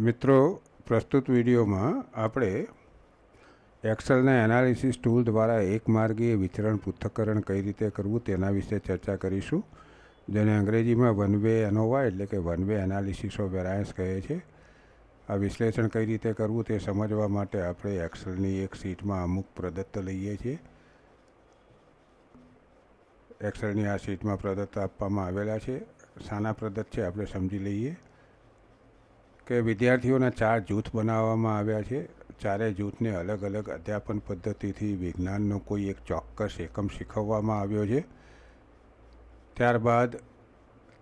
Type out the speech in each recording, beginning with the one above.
મિત્રો, પ્રસ્તુત વિડીયોમાં આપણે એક્સેલના એનાલિસિસ ટૂલ દ્વારા એક માર્ગીય વિતરણ પૃથ્થકરણ કઈ રીતે કરવું તેના વિશે ચર્ચા કરીશું, જેને અંગ્રેજીમાં વન વે એનોવા એટલે કે one way analysis of variance કહે છે. આ વિશ્લેષણ કઈ રીતે કરવું તે સમજવા માટે આપણે એક્સેલની એક શીટમાં અમુક પ્રદત્ત લઈએ છીએ. એક્સેલની આ શીટમાં પ્રદત્ત આપવામાં આવેલા છે. શાના પ્રદત્ત છે, આપણે સમજી લઈએ. કે વિદ્યાર્થીઓના ચાર જૂથ બનાવવામાં આવ્યા છે. ચારેય જૂથને અલગ અલગ અધ્યાપન પદ્ધતિથી વિજ્ઞાનનો કોઈ એક ચોક્કસ એકમ શીખવવામાં આવ્યો છે. ત્યારબાદ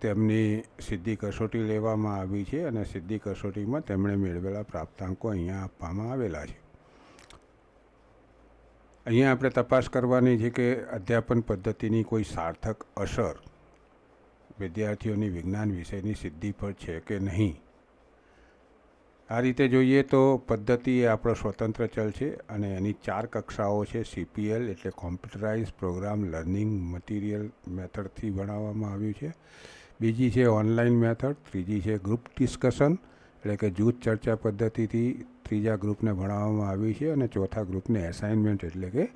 તેમની સિદ્ધિ કસોટી લેવામાં આવી છે અને સિદ્ધિ કસોટીમાં તેમણે મેળવેલા પ્રાપ્તાંકો અહીંયા આપવામાં આવેલા છે. અહીંયા આપણે તપાસ કરવાની છે કે અધ્યાપન પદ્ધતિની કોઈ સાર્થક અસર વિદ્યાર્થીઓની વિજ્ઞાન વિષયની સિદ્ધિ પર છે કે નહીં? આ રીતે જોઈએ તો પદ્ધતિ એ આપણો સ્વતંત્ર ચલ છે અને એની ચાર કક્ષાઓ છે સીપીએલ એટલે કોમ્પ્યુટરાઇઝ પ્રોગ્રામ લર્નિંગ મટીરિયલ મેથડથી ભણાવવામાં આવ્યું છે. બીજી છે ઓનલાઈન મેથડ ત્રીજી છે ગ્રુપ ડિસ્કશન એટલે કે જૂથ ચર્ચા પદ્ધતિથી ત્રીજા ગ્રુપને ભણાવવામાં આવી છે અને ચોથા ગ્રુપને એસાઇનમેન્ટ એટલે કે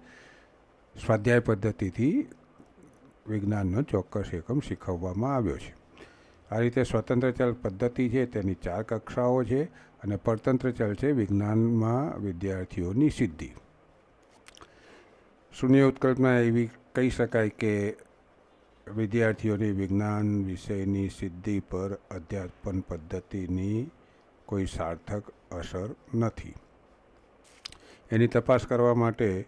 સ્વાધ્યાય પદ્ધતિથી વિજ્ઞાનનો ચોક્કસ એકમ શીખવવામાં આવ્યો છે. આ રીતે સ્વતંત્ર ચલ પદ્ધતિ છે, તેની ચાર કક્ષાઓ છે અને પરતંત્ર ચલ છે વિજ્ઞાનમાં વિદ્યાર્થીઓની સિદ્ધિ. શૂન્ય ઉત્કલ્પના એવી કહી શકાય કે વિદ્યાર્થીઓની વિજ્ઞાન વિષયની સિદ્ધિ પર અધ્યાપન પદ્ધતિની કોઈ સાર્થક અસર નથી. એની તપાસ કરવા માટે,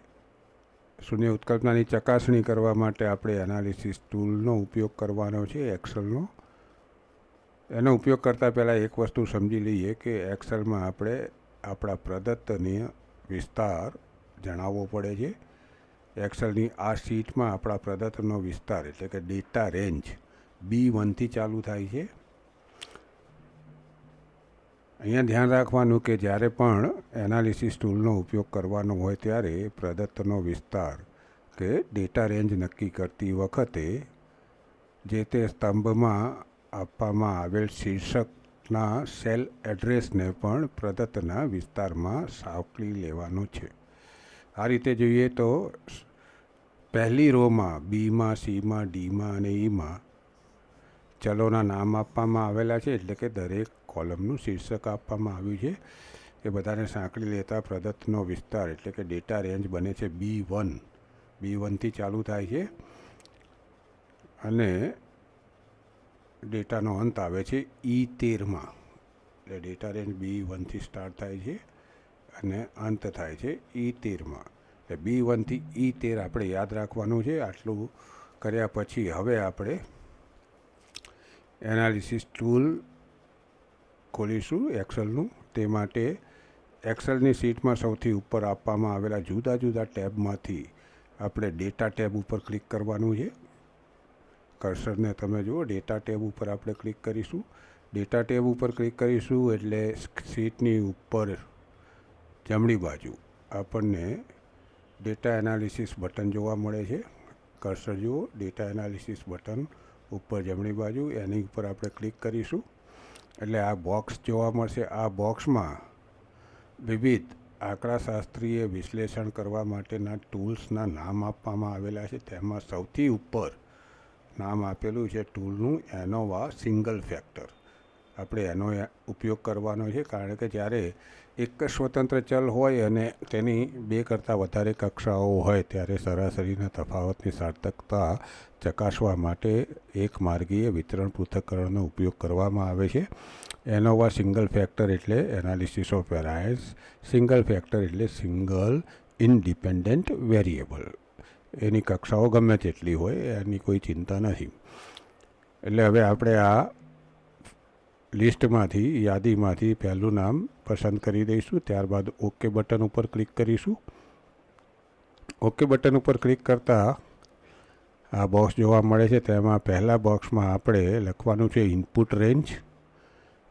શૂન્ય ઉત્કલ્પનાની ચકાસણી કરવા માટે આપણે એનાલિસિસ ટૂલનો ઉપયોગ કરવાનો છે, એક્સલનો. એનો ઉપયોગ કરતાં પહેલાં એક વસ્તુ સમજી લઈએ કે એક્સેલમાં આપણે આપણા પ્રદત્તની વિસ્તાર જણાવવો પડે છે. એક્સેલની આ શીટમાં આપણા પ્રદત્તનો વિસ્તાર એટલે કે ડેટા રેન્જ બી વનથી ચાલુ થાય છે. અહીંયા ધ્યાન રાખવાનું કે જ્યારે પણ એનાલિસિસ ટૂલનો ઉપયોગ કરવાનો હોય ત્યારે પ્રદત્તનો વિસ્તાર કે ડેટા રેન્જ નક્કી કરતી વખતે જે તે સ્તંભમાં આપવામાં આવેલ શીર્ષકના સેલ એડ્રેસને પણ પ્રદત્તના વિસ્તારમાં સાવકળી લેવાનો છે. આ રીતે જોઈએ તો પહેલી રોમાં બીમાં, સીમાં, ડીમાં અને ઈમાં ચલોના નામ આપવામાં આવેલા છે, એટલે કે દરેક કોલમનું શીર્ષક આપવામાં આવ્યું છે. એ બધાને સાંકળી લેતા પ્રદત્તનો વિસ્તાર, એટલે કે ડેટા રેન્જ બને છે બી વન. બી વનથી ચાલુ થાય છે. અને ડેટાનો અંત આવે છે ઈ તેરમાં. એટલે ડેટા રેન્જ બી વનથી સ્ટાર્ટ થાય છે અને અંત થાય છે ઈ તેરમાં. એટલે બી વનથી ઈ તેર આપણે યાદ રાખવાનું છે. આટલું કર્યા પછી હવે આપણે એનાલિસિસ ટૂલ ખોલીશું એક્સેલનું તે માટે એક્સેલની શીટમાં સૌથી ઉપર આપવામાં આવેલા જુદા જુદા ટેબમાંથી આપણે ડેટા ટેબ ઉપર ક્લિક કરવાનું છે. કર્સરને તમે જુઓ, ડેટા ટેબ ઉપર આપણે ક્લિક કરીશું. ડેટા ટેબ ઉપર ક્લિક કરીશું એટલે સીટની ઉપર જમણી બાજુ આપણને ડેટા એનાલિસિસ બટન જોવા મળે છે. કર્સર જુઓ, ડેટા એનાલિસિસ બટન ઉપર જમણી બાજુ, એની ઉપર આપણે ક્લિક કરીશું. એટલે આ બોક્સ જોવા મળશે. આ બોક્સમાં વિવિધ આંકડાશાસ્ત્રીય વિશ્લેષણ કરવા માટેના ટૂલ્સના નામ આપવામાં આવેલા છે. તેમાં સૌથી ઉપર નામ આપેલું છે ટૂલનું એનોવા સિંગલ ફેક્ટર. આપણે એનો ઉપયોગ કરવાનો છે કારણ કે જ્યારે એક જ સ્વતંત્ર ચલ હોય અને તેની બે કરતાં વધારે કક્ષાઓ હોય ત્યારે સરાસરીના તફાવતની સાર્થકતા ચકાસવા માટે એક માર્ગીય વિતરણ પૃથ્થકરણનો ઉપયોગ કરવામાં આવે છે. એનોવા સિંગલ ફેક્ટર એટલે analysis of variance. Single factor એટલે સિંગલ ઇન્ડિપેન્ડન્ટ વેરિયેબલ. એની કક્ષાઓ ગમે તેટલી હોય, એની કોઈ ચિંતા નથી. એટલે હવે આપણે આ લિસ્ટમાંથી, યાદીમાંથી પહેલું નામ પસંદ કરી દઈશું, ત્યારબાદ ઓકે બટન ઉપર ક્લિક કરીશું. ઓકે બટન ઉપર ક્લિક કરતાં આ બોક્સ જોવા મળે છે, તેમાં પહેલાં બોક્સમાં આપણે લખવાનું છે ઇનપુટ રેન્જ.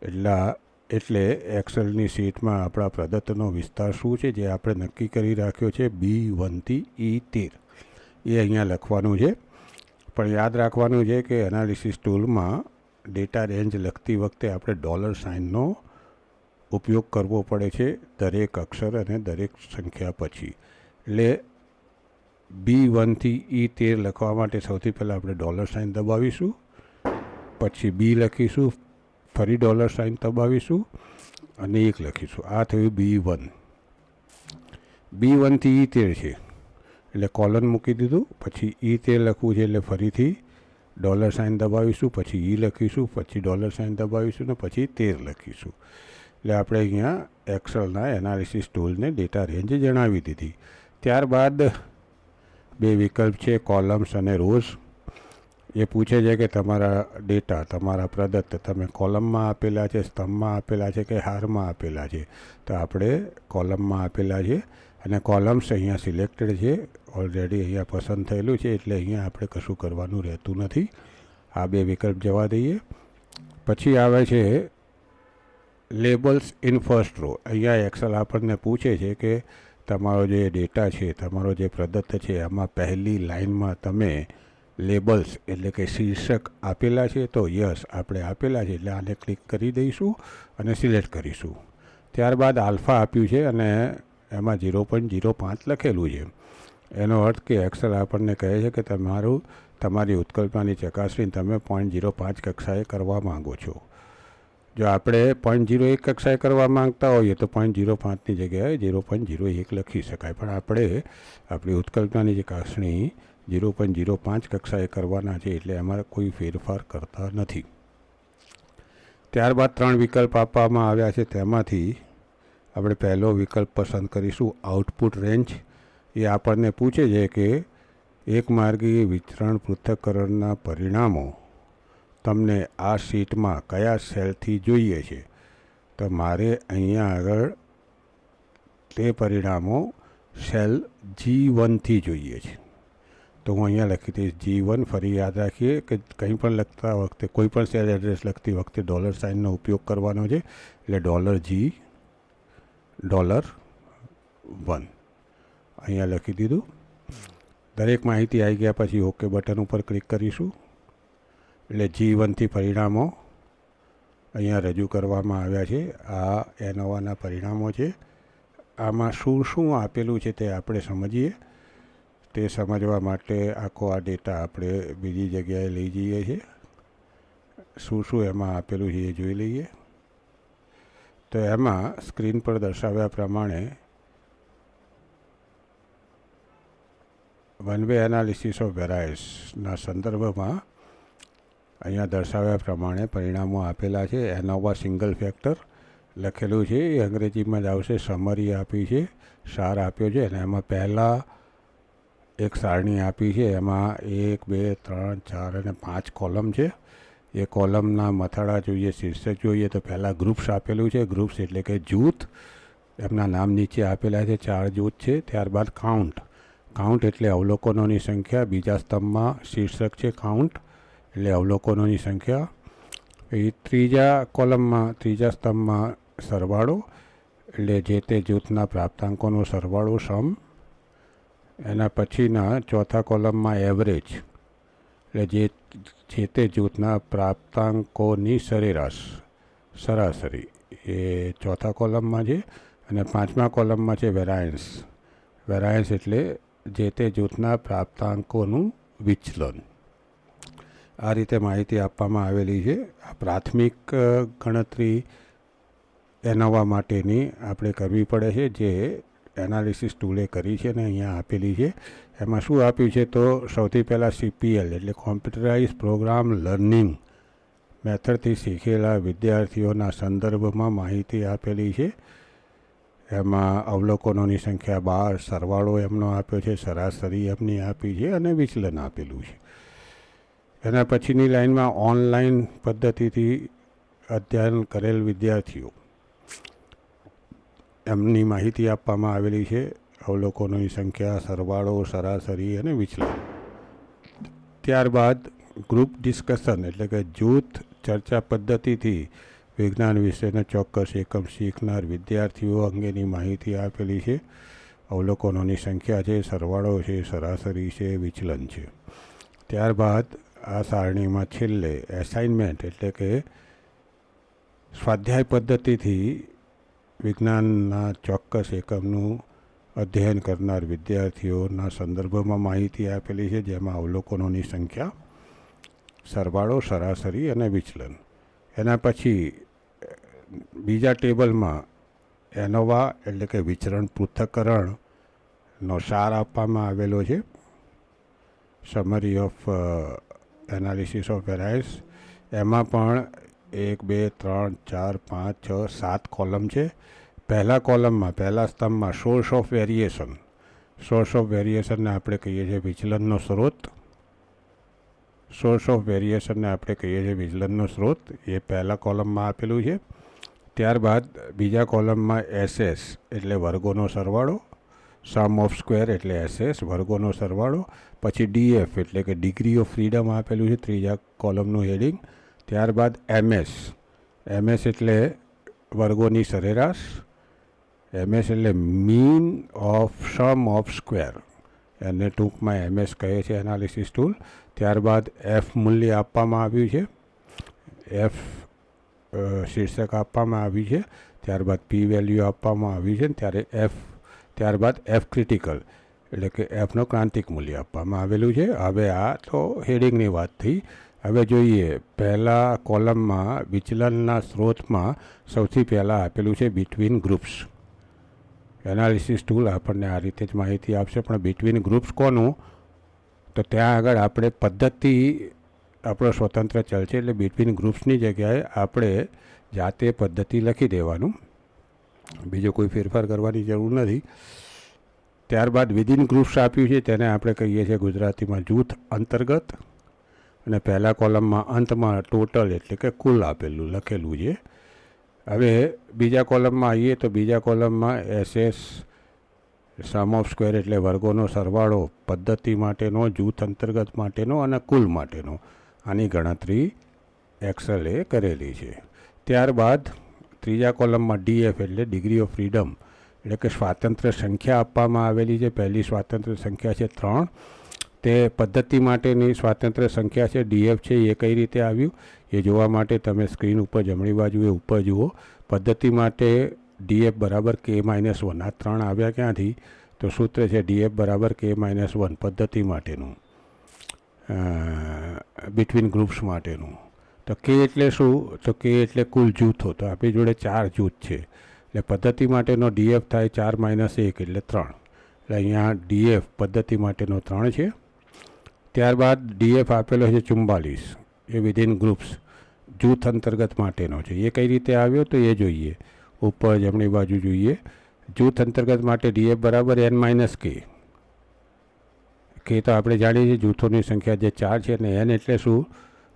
એટલા એટલે એક્સેલની શીટમાં આપણા પ્રદત્તનો વિસ્તાર શું છે, જે આપણે નક્કી કરી રાખ્યો છે, બી વનથી ઈ તેર. એ અહીંયા લખવાનું છે. પણ યાદ રાખવાનું છે કે એનાલિસિસ ટૂલમાં ડેટા રેન્જ લખતી વખતે આપણે ડોલર સાઇનનો ઉપયોગ કરવો પડે છે દરેક અક્ષર અને દરેક સંખ્યા પછી. એટલે બી વનથી ઈ તેર લખવા માટે સૌથી પહેલાં આપણે ડોલર સાઇન દબાવીશું. પછી બી લખીશું, ફરી ડોલર સાઇન દબાવીશું અને એક લખીશું. આ થયું બી વન બી વનથી ઈ તેર છે. એટલે કોલન મૂકી દીધું, પછી ઈ તેર લખવું છે એટલે ફરીથી ડોલર સાઇન દબાવીશું, પછી ઈ લખીશું, પછી ડોલર સાઇન દબાવીશું ને પછી તેર લખીશું. એટલે આપણે અહીંયા એક્સલના એનાલિસિસ ટૂલને ડેટા રેન્જ જણાવી દીધી. ત્યારબાદ બે વિકલ્પ છે, કોલમ્સ અને રોઝ. એ પૂછે છે કે તમારા ડેટા, તમારા પ્રદત્ત તમે કોલમમાં આપેલા છે, સ્તંભમાં આપેલા છે કે હારમાં આપેલા છે? તો આપણે કોલમમાં આપેલા છે અને કોલમ્સ અહીંયા સિલેક્ટેડ છે. ઓલરેડી અહીંયા પસંદ થયેલું છે એટલે અહીંયા આપણે કશું કરવાનું રહેતું નથી. આ બે વિકલ્પ જવા દઈએ. પછી આવે છે લેબલ્સ ઇન ફર્સ્ટ રો. અહીંયા એક્સલ આપણને પૂછે છે કે તમારો જે ડેટા છે, તમારો જે પ્રદત્ત છે, આમાં પહેલી લાઇનમાં તમે લેબલ્સ એટલે કે શીર્ષક આપેલા છે તો યસ, આપણે આપેલા છે એટલે આને ક્લિક કરી દઈશું અને સિલેક્ટ કરીશું. ત્યારબાદ આલ્ફા આપ્યું છે અને એમાં ઝીરો પોઈન્ટ ઝીરો પાંચ લખેલું છે. એનો અર્થ કે એક્સેલ આપણને કહે છે કે તમારું, તમારી ઉત્કલ્પનાની ચકાસણી તમે પોઈન્ટ ઝીરો પાંચ કક્ષાએ કરવા માગો છો. જો આપણે પોઈન્ટ ઝીરો એક કક્ષાએ કરવા માંગતા હોઈએ તો પોઈન્ટ ઝીરો પાંચની જગ્યાએ ઝીરો પોઈન્ટ ઝીરો એક લખી શકાય. પણ આપણે આપણી ઉત્કલ્પનાની ચકાસણી ઝીરો પોઈન્ટ ઝીરો પાંચ કક્ષાએ કરવાના છે એટલે એમાં કોઈ ફેરફાર કરતા નથી. ત્યારબાદ ત્રણ વિકલ્પ આપવામાં આવ્યા છે. તેમાંથી આપણે પહેલો વિકલ્પ પસંદ કરીશું. Output range. એ આપણને પૂછે છે કે એક માર્ગીય વિતરણ પૃથ્થકરણના પરિણામો તમને આ શીટમાં કયા સેલથી જોઈએ છે? તો મારે અહીંયા આગળ તે પરિણામો સેલ જી વનથી જોઈએ છે. તો હું અહીંયા લખી દઈશ જી વન ફરી યાદ રાખીએ કે કંઈ પણ લખતા વખતે કોઈ પણ સેલ એડ્રેસ લખતી વખતે ડોલર સાઇનનો ઉપયોગ કરવાનો છે, એટલે ડોલર જી ડોલર વન અહીંયા લખી દીધું. દરેક માહિતી આવી ગયા પછી ઓકે બટન ઉપર ક્લિક કરીશું. એટલે જી વનથી પરિણામો અહીંયા રજૂ કરવામાં આવ્યા છે. આ એનોવાના પરિણામો છે. આમાં શું શું આપેલું છે તે આપણે સમજીએ. તે સમજવા માટે આખો આ ડેટા આપણે બીજી જગ્યાએ લઈ જઈએ છીએ. શું શું એમાં આપેલું છે એ જોઈ લઈએ. તો એમાં સ્ક્રીન પર દર્શાવ્યા પ્રમાણે વન વે એનાલિસિસ ઓફ વેરાઇસના સંદર્ભમાં અહીંયા દર્શાવ્યા પ્રમાણે પરિણામો આપેલા છે. એનોવા સિંગલ ફેક્ટર લખેલું છે. એ અંગ્રેજીમાં જ આવશે. સમરી આપી છે. સાર આપ્યો છે. અને એમાં પહેલાં એક સારણી આપી છે. એમાં એક, બે, ત્રણ, ચાર અને પાંચ કોલમ છે. એ કોલમના મથાળા જોઈએ, શીર્ષક જોઈએ તો પહેલાં ગ્રુપ્સ આપેલું છે. ગ્રુપ્સ એટલે કે જૂથ. એમના નામ નીચે આપેલા છે. ચાર જૂથ છે. ત્યારબાદ કાઉન્ટ કાઉન્ટ એટલે અવલોકનોની સંખ્યા. બીજા સ્તંભમાં શીર્ષક છે કાઉન્ટ એટલે અવલોકનોની સંખ્યા. એ ત્રીજા કોલમમાં, ત્રીજા સ્તંભમાં સરવાળો એટલે જે તે જૂથના પ્રાપ્તાંકોનો સરવાળો સમ એના પછીના ચોથા કોલમમાં એવરેજ એટલે જે જે તે જૂથના પ્રાપ્તાંકોની સરેરાશ, સરાસરી. એ ચોથા કોલમમાં છે અને પાંચમા કોલમમાં છે વેરાયન્સ વેરાયન્સ એટલે જે તે જૂથના પ્રાપ્તાંકોનું વિચલન. આ રીતે માહિતી આપવામાં આવેલી છે. આ પ્રાથમિક ગણતરી એનોવા માટેની આપણે કરવી પડે છે, જે એનાલિસિસ ટૂલે કરી છે ને અહીંયા આપેલી છે. એમાં શું આપ્યું છે તો સૌથી પહેલાં સીપીએલ એટલે કોમ્પ્યુટરાઇઝ પ્રોગ્રામ લર્નિંગ મેથડથી શીખેલા વિદ્યાર્થીઓના સંદર્ભમાં માહિતી આપેલી છે. એમાં અવલોકનોની સંખ્યા બાર, સરવાળો એમનો આપ્યો છે, સરાસરી એમની આપી છે અને વિચલન આપેલું છે. એના પછીની લાઇનમાં ઓનલાઈન પદ્ધતિથી અધ્યયન કરેલ વિદ્યાર્થીઓ. એમની માહિતી આપવામાં આવેલી છે. અવલોકનોની સંખ્યા, સરવાળો, સરાસરી અને વિચલન. ત્યારબાદ ગ્રુપ ડિસ્કશન એટલે કે જૂથ ચર્ચા પદ્ધતિથી વિજ્ઞાન વિશેનો ચોક્કસ એકમ શીખનાર વિદ્યાર્થીઓ અંગેની માહિતી આપેલી છે. અવલોકનોની સંખ્યા છે, સરવાળો છે, સરાસરી છે, વિચલન છે. ત્યારબાદ આ સારણીમાં છેલ્લે એસાઇનમેન્ટ એટલે કે સ્વાધ્યાય પદ્ધતિથી વિજ્ઞાનના ચોક્કસ એકમનું અધ્યયન કરનાર વિદ્યાર્થીઓના સંદર્ભમાં માહિતી આપેલી છે, જેમાં અવલોકનોની સંખ્યા, સરવાળો, સરાસરી અને વિચલન. એના પછી, બીજા ટેબલમાં એનોવા એટલે કે વિચરણ પૃથ્થકરણનો સાર આપવામાં આવેલો છે. Summary of analysis of variance એમાં પણ એક, બે, ત્રણ, ચાર, પાંચ, છ, સાત કોલમ છે. પહેલા કોલમમાં, પહેલા સ્તંભમાં source of variation. Source of વેરિએશનને આપણે કહીએ છીએ વિચલનનો સ્ત્રોત સોર્સ ઓફ વેરિએશનને આપણે કહીએ છીએ વિચલનનો સ્ત્રોત એ પહેલા કોલમમાં આપેલું છે. ત્યારબાદ બીજા કોલમમાં એસએસ, એટલે વર્ગોનો સરવાળો. સમ ઓફ સ્ક્વેર, એટલે એસએસ, વર્ગોનો સરવાળો. પછી ડીએફ એટલે કે ડિગ્રી ઓફ ફ્રીડમ આપેલું છે ત્રીજા કોલમનું હેડિંગ. ત્યારબાદ એમએસ. એમએસ એટલે વર્ગોની સરેરાશ. એમએસ એટલે mean of sum of square. એને ટૂંકમાં એમએસ કહે છે એનાલિસિસ ટૂલ. ત્યારબાદ એફ મૂલ્ય આપવામાં આવ્યું છે. એફ શીર્ષક આપવામાં આવ્યું છે. ત્યારબાદ પી વેલ્યુ આપવામાં આવ્યું છે. ત્યારે એફ, ત્યારબાદ એફ ક્રિટિકલ, એટલે કે એફનો ક્રાંતિક મૂલ્ય આપવામાં આવેલું છે. હવે આ તો હેડિંગની વાત થઈ. હવે જોઈએ, પહેલા કોલમમાં વિચલનના સ્ત્રોતમાં સૌથી પહેલાં આપેલું છે બિટવીન ગ્રુપ્સ એનાલિસિસ ટૂલ આપણને આ રીતે જ માહિતી આપશે, પણ બિટવીન ગ્રુપ્સ કોનું? તો ત્યાં આગળ આપણે પદ્ધતિ, આપણો સ્વતંત્ર ચલ એટલે બિટવીન ગ્રુપ્સની જગ્યાએ આપણે જાતે પદ્ધતિ લખી દેવાનું. બીજો કોઈ ફેરફાર કરવાની જરૂર નથી. ત્યારબાદ વિધિન ગ્રુપ્સ આપ્યું છે, તેને આપણે કહીએ છીએ ગુજરાતીમાં જૂથ અંતર્ગત. અને પહેલા કોલમમાં અંતમાં ટોટલ એટલે કે કુલ આપેલું, લખેલું છે. હવે બીજા કોલમમાં આવીએ તો બીજા કોલમમાં એસએસ સમ ઓફ સ્ક્વેર એટલે વર્ગોનો, સરવાળો, પદ્ધતિ માટેનો, જૂથ અંતર્ગત માટેનો અને કુલ માટેનો. આની ગણતરી એક્સલે કરેલી છે. ત્યારબાદ ત્રીજા કોલમમાં ડીએફ એટલે ડિગ્રી ઓફ ફ્રીડમ એટલે કે સ્વાતંત્ર્ય સંખ્યા આપવામાં આવેલી છે. પહેલી સ્વાતંત્ર્ય સંખ્યા છે ત્રણ. તે પદ્ધતિ માટેની સ્વાતંત્ર્ય સંખ્યા છે ડીએફ છે, એ કઈ રીતે આવ્યું? એ જોવા માટે તમે સ્ક્રીન ઉપર જમણી બાજુએ ઉપર જુઓ. પદ્ધતિ માટે ડીએફ બરાબર કે માઇનસ વન. આ ત્રણ આવ્યા ક્યાંથી? તો સૂત્ર છે ડીએફ બરાબર કે માઇનસ વન. પદ્ધતિ માટેનું. બિટવીન ગ્રુપ્સ માટેનું. તો કે એટલે શું? તો કે એટલે કુલ જૂથો. તો આપણી જોડે ચાર જૂથ છે. એટલે પદ્ધતિ માટેનો ડીએફ થાય ચાર માઇનસ એક એટલે ત્રણ. એટલે અહીંયા ડીએફ પદ્ધતિ માટેનો ત્રણ છે. ત્યારબાદ ડીએફ આપેલો છે ચુમ્બાલીસ એ વિધિન ગ્રુપ્સ જૂથ અંતર્ગત માટેનો છે. એ કઈ રીતે આવ્યો તો એ જોઈએ. ઉપર જમણી બાજુ જોઈએ. જૂથ અંતર્ગત માટે ડીએફ બરાબર એન માઇનસ કે કે તો આપણે જાણીએ છીએ જૂથોની સંખ્યા જે ચાર છે ને એન એટલે શું?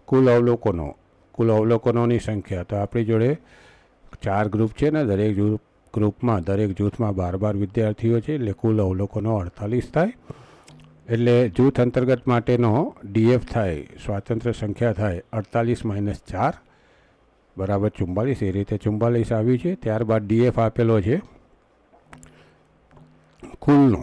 કુલ અવલોકનો. કુલ અવલોકનોની સંખ્યા. તો આપણી જોડે ચાર ગ્રુપ છે ને, દરેક ગ્રુપ ગ્રુપમાં દરેક જૂથમાં બાર બાર વિદ્યાર્થીઓ છે એટલે કુલ અવલોકનો અડતાલીસ થાય. એટલે જૂથ અંતર્ગત માટેનો ડીએફ થાય, સ્વાતંત્ર્ય સંખ્યા થાય અડતાલીસ માઇનસ ચાર, બરાબર ચુમ્બાલીસ એ રીતે ચુમ્બાલીસ આવ્યું છે. ત્યારબાદ ડીએફ આપેલો છે કુલનો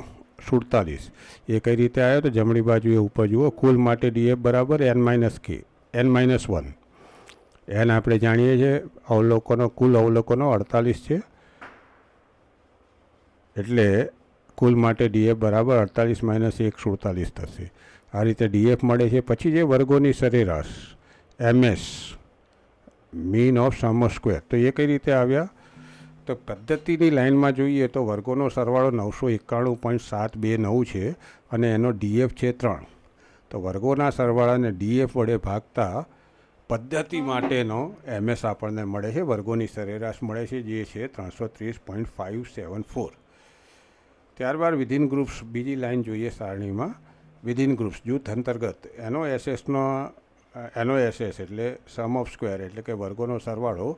સુડતાલીસ. એ કઈ રીતે આવ્યો તો જમણી બાજુએ ઉપર જુઓ, કુલ માટે ડીએફ બરાબર N minus K, N minus one. N આપણે જાણીએ છીએ અવલોકનો, કુલ અવલોકનો અડતાલીસ છે. એટલે કુલ માટે ડીએફ બરાબર અડતાલીસ માઇનસ એક સુડતાલીસ થશે. આ રીતે ડીએફ મળે છે. પછી જે વર્ગોની સરેરાશ, MS, mean of sum of square, તો એ કઈ રીતે આવ્યા? તો પદ્ધતિની લાઇનમાં જોઈએ તો વર્ગોનો સરવાળો નવસો એકાણું પોઈન્ટ સાત બે નવ છે અને એનો ડીએફ છે ત્રણ. તો વર્ગોના સરવાળાને ડીએફ વડે ભાગતા પદ્ધતિ માટેનો એમએસ આપણને મળે છે. વર્ગોની સરેરાશ મળે છે જે છે ત્રણસો ત્રીસ પોઈન્ટ ફાઇવ સેવન ફોર. ત્યારબાદ વિધિન ગ્રુપ્સ બીજી લાઈન જોઈએ સારણીમાં. વિધિન ગ્રુપ્સ જૂથ અંતર્ગત. એનો એસએસનો એનો એસએસ એટલે સમ ઓફ સ્ક્વેર એટલે કે વર્ગોનો સરવાળો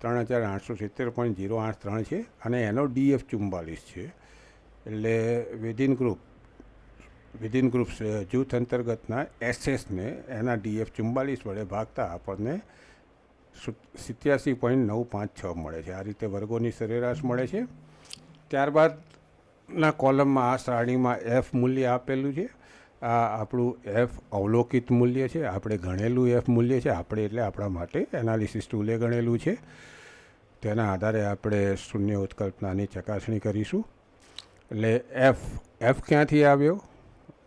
ત્રણ હજાર આઠસો સિત્તેર પોઈન્ટ જીરો આઠ ત્રણ છે અને એનો ડીએફ ચુમ્બાલીસ છે. એટલે વિધિન ગ્રુપ વિધિન ગ્રુપ્સ જૂથ અંતર્ગતના એસએસને એના ડીએફ ચુમ્બાલીસ વડે ભાગતા આપણને સિત્યાસી પોઈન્ટ નવ પાંચ છ મળે છે. આ રીતે વર્ગોની સરેરાશ મળે છે. ત્યારબાદના કોલમમાં, આ શ્રેણીમાં એફ મૂલ્ય આપેલું છે. આ આપણું એફ અવલોકિત મૂલ્ય છે. આપણે ગણેલું એફ મૂલ્ય છે. આપણે એટલે આપણા માટે એનાલિસિસ ટૂલે ગણેલું છે. તેના આધારે આપણે શૂન્ય ઉત્કલ્પનાની ચકાસણી કરીશું. એટલે એફ એફ ક્યાંથી આવ્યો?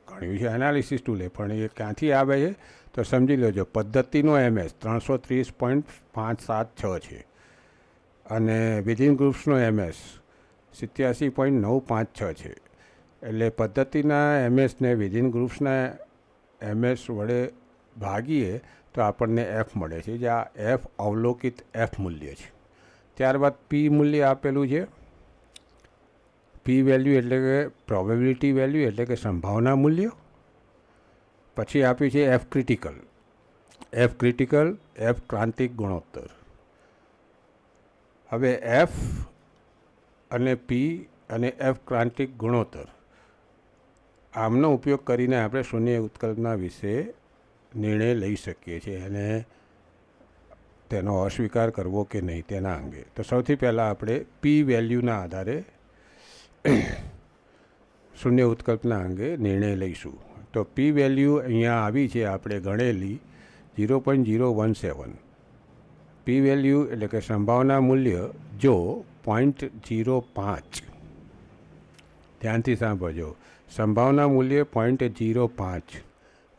ગણ્યું છે એનાલિસિસ ટૂલે પણ એ ક્યાંથી આવે છે? તો સમજી લેજો, પદ્ધતિનો એમએસ ત્રણસો ત્રીસ પોઈન્ટ પાંચ સાત છ છે. અને વિધિન ગ્રુપ્સનો એમએસ સિત્યાસી પોઈન્ટ નવ પાંચ છ છે. એટલે પદ્ધતિના એમએસને વિધિન ગ્રુપ્સના એમએસ વડે ભાગીએ તો આપણને એફ મળે છે, જે આ એફ અવલોકિત એફ મૂલ્ય છે. ત્યારબાદ પી મૂલ્ય આપેલું છે. પી વેલ્યુ એટલે કે પ્રોબેબિલિટી વેલ્યુ એટલે કે સંભાવના મૂલ્ય. પછી આપ્યું છે F critical. F critical, F ક્રાંતિક ગુણોત્તર. હવે એફ અને પી અને એફ ક્રાંતિક ગુણોત્તર. આમનો ઉપયોગ કરીને આપણે શૂન્ય ઉત્કલ્પના વિશે નિર્ણય લઈ શકીએ છીએ અને તેનો અસ્વીકાર કરવો કે નહીં તેના અંગે. તો સૌથી પહેલાં આપણે પી વેલ્યુના આધારે શૂન્ય ઉત્કલ્પના અંગે નિર્ણય લઈશું. તો પી વેલ્યુ અહીંયા આવી છે, આપણે ગણેલી zero point zero one seven. P value એટલે કે સંભાવના મૂલ્ય જો પોઈન્ટ જીરો પાંચ ધ્યાનથી સાંભળજો. સંભાવના મૂલ્ય પોઈન્ટ ઝીરો પાંચ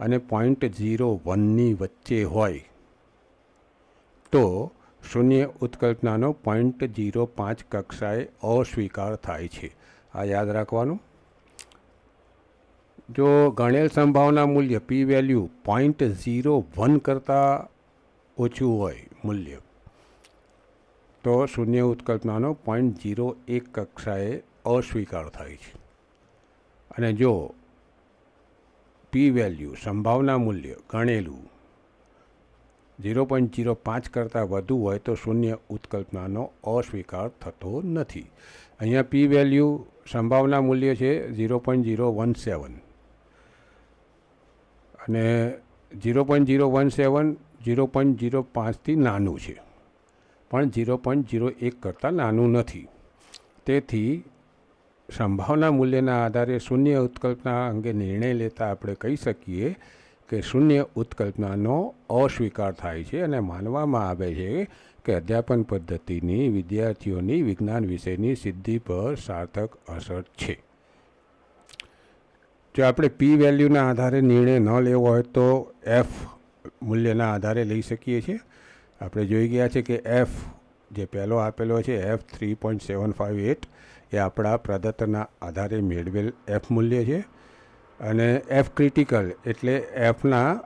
અને પોઈન્ટ ઝીરો વનની વચ્ચે હોય. તો શૂન્ય ઉત્કલ્પનાનો પોઈન્ટ ઝીરો પાંચ કક્ષાએ અસ્વીકાર થાય છે. આ યાદ રાખવાનું. જો ગણેલ સંભાવના મૂલ્ય P value point zero one કરતાં ઓછું હોય મૂલ્ય તો શૂન્ય ઉત્કલ્પનાનો પોઈન્ટ ઝીરો એક કક્ષાએ અસ્વીકાર થાય છે. અને જો પી વેલ્યુ સંભાવના મૂલ્ય ગણેલું ઝીરો પોઈન્ટ ઝીરો પાંચ કરતાં વધુ હોય તો શૂન્ય ઉત્કલ્પનાનો અસ્વીકાર થતો નથી. અહીંયા પી વેલ્યુ સંભાવના મૂલ્ય છે zero point zero one seven અને zero point zero one seven zero point zero પાંચથી નાનું છે. પણ ઝીરો પોઈન્ટ ઝીરો એક કરતાં નાનું નથી. તેથી સંભાવના મૂલ્યના આધારે શૂન્ય ઉત્કલ્પના અંગે નિર્ણય લેતા આપણે કહી શકીએ કે શૂન્ય ઉત્કલ્પનાનો અસ્વીકાર થાય છે અને માનવામાં આવે છે કે અધ્યાપન પદ્ધતિની વિદ્યાર્થીઓની વિજ્ઞાન વિષયની સિદ્ધિ પર સાર્થક અસર છે. જો આપણે પી વેલ્યુના આધારે નિર્ણય ન લેવો હોય તો એફ મૂલ્યના આધારે લઈ શકીએ છીએ. આપણે જોઈ ગયા છે કે એફ જે પહેલો આપેલો છે F three point seven five eight, એ આપણા પ્રદત્તના આધારે મેળવેલ એફ મૂલ્ય છે. અને એફ ક્રિટિકલ એટલે એફના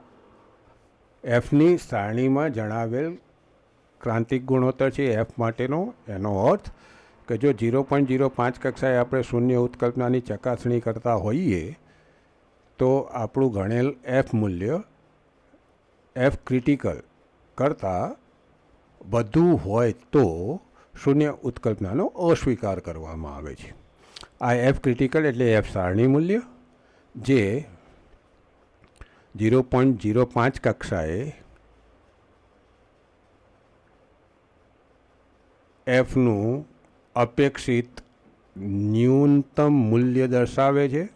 એફની સારણીમાં જણાવેલ ક્રાંતિક ગુણોત્તર છે એફ માટેનો. એનો અર્થ કે જો ઝીરો પોઈન્ટ ઝીરો પાંચ કક્ષાએ આપણે શૂન્ય ઉત્કલ્પનાની ચકાસણી કરતા હોઈએ, તો આપણું ગણેલ એફ મૂલ્ય એફ ક્રિટિકલ કરતાં વધુ હોય તો શૂન્ય ઉત્કલ્પનાનો અસ્વીકાર કરવામાં આવે છે. આ એફ ક્રિટિકલ એટલે એફ સારણી મૂલ્ય, જે ઝીરો પોઈન્ટ ઝીરો પાંચ કક્ષાએ એફનું અપેક્ષિત ન્યૂનતમ મૂલ્ય દર્શાવે છે.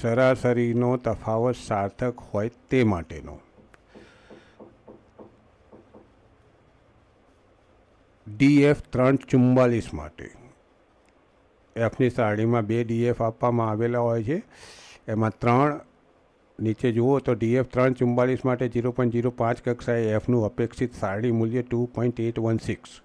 સરાસરીનો તફાવત સાર્થક હોય તે માટેનો. ડીએફ ત્રણ ચુમ્બાલીસ માટે. એફની સાડીમાં બે ડીએફ આપવામાં આવેલા હોય છે. એમાં ત્રણ, નીચે જુઓ તો ડીએફ ત્રણ ચુમ્બાલીસ માટે ઝીરો પોઈન્ટ ઝીરો પાંચ કક્ષાએ એફનું અપેક્ષિત સાડી મૂલ્ય two point eight one six.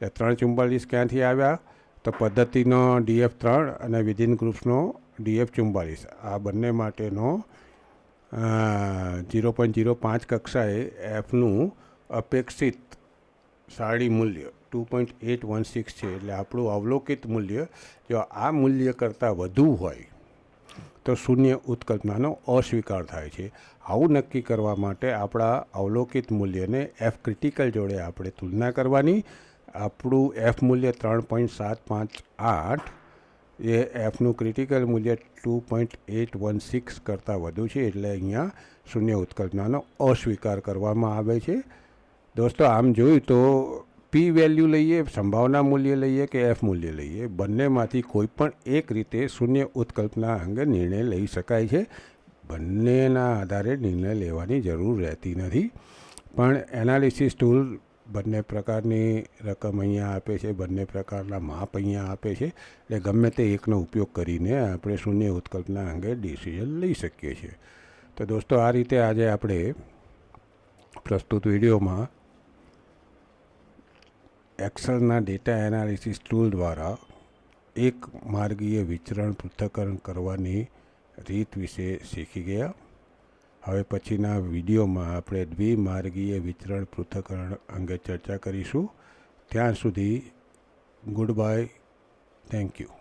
એ ત્રણ ચુમ્બાલીસ ક્યાંથી આવ્યા? તો પદ્ધતિનો ડીએફ ત્રણ અને વિધિન ગ્રુપ્સનો ડીએફ ચુમ્બાલીસ આ બંને માટેનો ઝીરો પોઈન્ટ ઝીરો પાંચ કક્ષાએ એફનું અપેક્ષિત સાડી મૂલ્ય two point eight one six છે એટલે આપણું અવલોકિત મૂલ્ય જો આ મૂલ્ય કરતાં વધુ હોય, તો શૂન્ય ઉત્કલ્પનાનો અસ્વીકાર થાય છે. આવું નક્કી કરવા માટે આપણા અવલોકિત મૂલ્યને એફ ક્રિટિકલ જોડે આપણે તુલના કરવાની. આપણું એફ મૂલ્ય ત્રણ પોઈન્ટ સાત પાંચ આઠ એ એફનું ક્રિટિકલ મૂલ્ય two point eight one six કરતાં વધુ છે એટલે અહીંયા શૂન્ય ઉત્કલ્પનાનો અસ્વીકાર કરવામાં આવે છે. દોસ્તો, આમ જોયું તો પી વેલ્યુ લઈએ, સંભાવના મૂલ્ય લઈએ કે એફ મૂલ્ય લઈએ, બંનેમાંથી કોઈ પણ એક રીતે શૂન્ય ઉત્કલ્પના અંગે નિર્ણય લઈ શકાય છે. બંનેના આધારે નિર્ણય લેવાની જરૂર રહેતી નથી. પણ એનાલિસિસ ટૂલ બંને પ્રકારની રકમ અહીંયા આપે છે, બંને પ્રકારના માપ અહીંયા આપે છે. એટલે ગમે તે એકનો ઉપયોગ કરીને આપણે શૂન્ય ઉત્કલ્પના અંગે ડિસિઝન લઈ શકીએ છીએ. તો દોસ્તો, આ રીતે આજે આપણે પ્રસ્તુત વિડીયોમાં એક્સલના ડેટા એનાલિસિસ ટૂલ દ્વારા એક માર્ગીય વિચરણ પૃથ્થકરણ કરવાની રીત વિશે શીખી ગયા. હવે પછીના વિડીયોમાં આપણે દ્વિમાર્ગીય વિચરણ પૃથ્થકરણ અંગે ચર્ચા કરીશું. ત્યાં સુધી ગુડ બાય થેન્ક યુ.